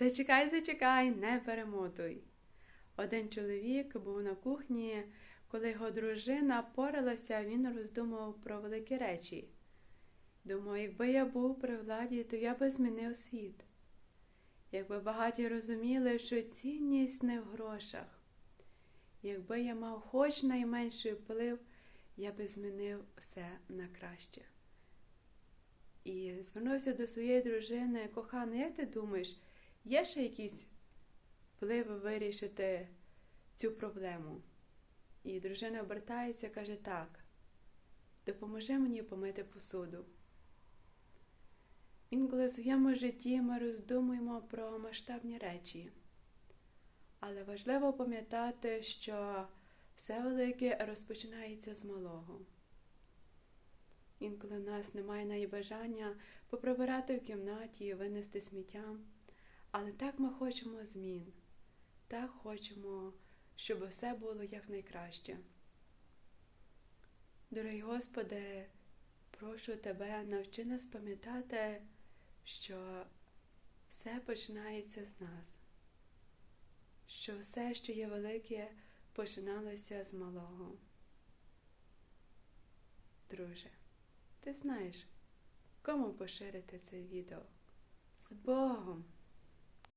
Зачекай, зачекай, не перемотуй. Один чоловік був на кухні, коли його дружина поралася, він роздумував про великі речі. Думав, якби я був при владі, то я би змінив світ. Якби багаті розуміли, що цінність не в грошах. Якби я мав хоч найменший вплив, я би змінив все на краще. І звернувся до своєї дружини, кохана, як ти думаєш, є ще якісь впливи вирішити цю проблему? І дружина обертається каже: так, допоможи мені помити посуду. Інколи в своєму житті ми роздумуємо про масштабні речі, але важливо пам'ятати, що все велике розпочинається з малого. Інколи в нас немає навіть бажання поприбирати в кімнаті, винести сміття, але так ми хочемо змін, так хочемо, щоб все було якнайкраще. Дорогий Господи, прошу Тебе, навчи нас пам'ятати, що все починається з нас, що все, що є велике, починалося з малого. Друже, ти знаєш, кому поширити це відео? З Богом!